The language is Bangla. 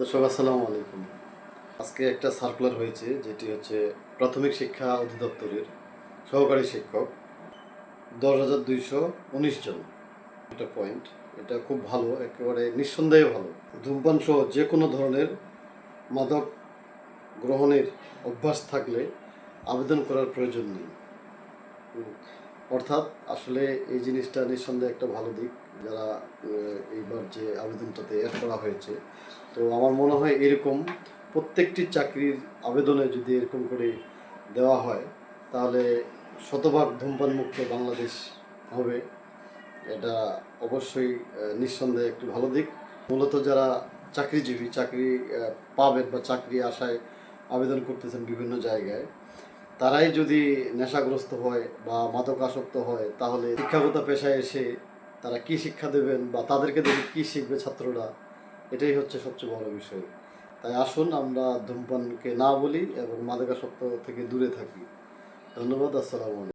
দর্শক, আসসালামু আলাইকুম। আজকে একটা সার্কুলার হয়েছে, যেটি হচ্ছে প্রাথমিক শিক্ষা অধিদপ্তরের সহকারী শিক্ষক, দশ হাজার দুইশো জন। একটা পয়েন্ট এটা খুব ভালো, একেবারে নিঃসন্দেহে ভালো। ধূমপান সহ যে কোনো ধরনের মাদক গ্রহণের অভ্যাস থাকলে আবেদন করার প্রয়োজন নেই। অর্থাৎ আসলে এই জিনিসটা নিঃসন্দেহে একটা ভালো দিক যারা এইবার যে আবেদনটাতে অ্যাড করা হয়েছে। তো আমার মনে হয় এরকম প্রত্যেকটি চাকরির আবেদনে যদি এরকম করে দেওয়া হয়, তাহলে শতভাগ ধূমপান মুক্ত বাংলাদেশ হবে। এটা অবশ্যই নিঃসন্দেহে একটি ভালো দিক। মূলত যারা চাকরিজীবী, চাকরি পাবেন বা চাকরি আশায় আবেদন করতেছেন বিভিন্ন জায়গায় তারাই যদি নেশাগ্রস্ত হয় বা মাদকাসক্ত হয়, তাহলে শিক্ষাগত পেশায় এসে তারা কি শিক্ষা দেবেন বা তাদেরকে দেখে কি শিখবে ছাত্ররা, এটাই হচ্ছে সবচেয়ে বড় বিষয়। তাই আসুন, আমরা ধূমপানকে না বলি এবং মাদকাসক্ত থেকে দূরে থাকি। ধন্যবাদ, আসসালামু আলাইকুম।